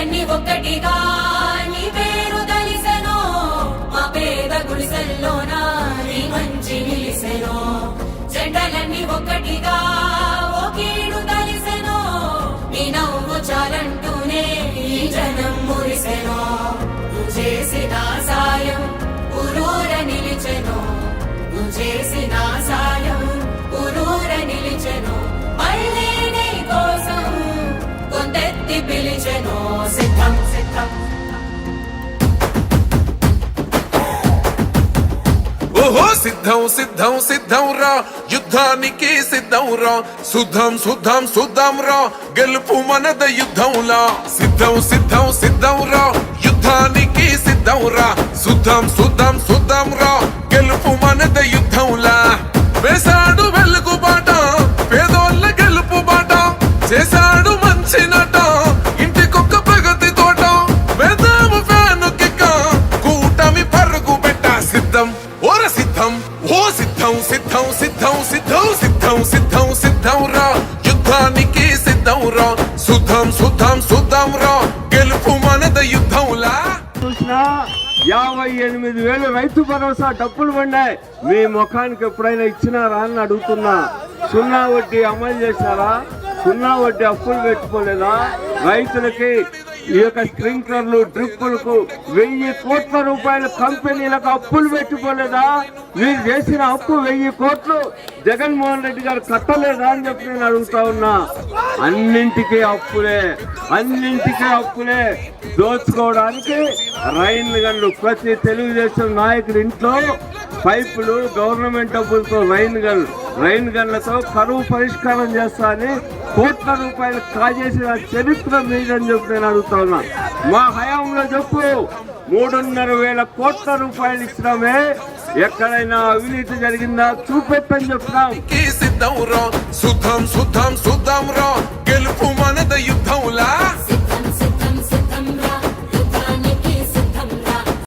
జెండలన్నీ ఒక్కటిగా నీ పేరు తలిసెనో మా పేద గుడిసెల్లోనా నీ మంచి నిలిసెనో. జెండలన్నీ ఒక్కటిగా ఓ కీడు తలిసెనో నీ నవ్వు చాలంటూనే ఈ జనం మురిసెనో. నువ్వు చేసిన సాయం ఊరూర నిలిచెనో. నువ్వు చేసిన సిద్ధం సిద్ధం ఓహో సిద్ధం సిద్ధం సిద్ధం రా యుద్ధానికి సిద్ధం రా శుద్ధం శుద్ధం శుద్ధం రా గెలుపు మనద యుద్ధంలా సిద్ధం సిద్ధం సిద్ధం రా యుద్ధానికి సిద్ధం రా శుద్ధం శుద్ధం శుద్ధం రా గెలుపు మనద యుద్ధంలా వేసాడు సిద్ధం సిద్ధం సిద్ధం రా. యుద్ధానికి సిద్ధం రా. సుధం సుధం సుధం రా. గెలుపు మనద యుద్ధంలా? చూసినా యాభై ఎనిమిది వేలు రైతు భరోసా డబ్బులు పడినాయి. మీ ముఖానికి ఎప్పుడైనా ఇచ్చినారా అని అడుగుతున్నా. సున్నా వడ్డీ అమలు చేశారా? సున్నా వడ్డీ అప్పులు పెట్టుకోలేదా? రైతులకి ఈ యొక్క స్ప్రింక్లర్లు డ్రిప్పులకు వెయ్యి కోట్ల రూపాయల కంపెనీలకు అప్పులు పెట్టుకోలేదా? మీరు చేసిన అప్పు వెయ్యి కోట్లు జగన్మోహన్ రెడ్డి గారు కట్టలేదా అని చెప్పి నేను అడుగుతా ఉన్నా. అన్నింటికీ అప్పులే అన్నింటికీ అప్పులే. దోచుకోవడానికి రైన్ గన్లు ప్రతి తెలుగుదేశం నాయకుడి ఇంట్లో పైపులు గవర్నమెంట్ డబ్బులతో రైన్ గన్ రైన్ గన్లతో కరువు పరిష్కారం చేస్తా అని కోట్ల రూపాయలు కాజేసిన చరిత్ర మీదని చెప్పి నేను అడుగుతా ఉన్నా. మా హయాంలో చెప్పు మూడున్నర వేల కోట్ల రూపాయలు ఇచ్చినామే. ఎక్కడైనా అవినీతి జరిగిందా? చూపెట్టని చెప్తాం. సిద్ధం రా. శుద్ధం శుద్ధం శుద్ధం రా.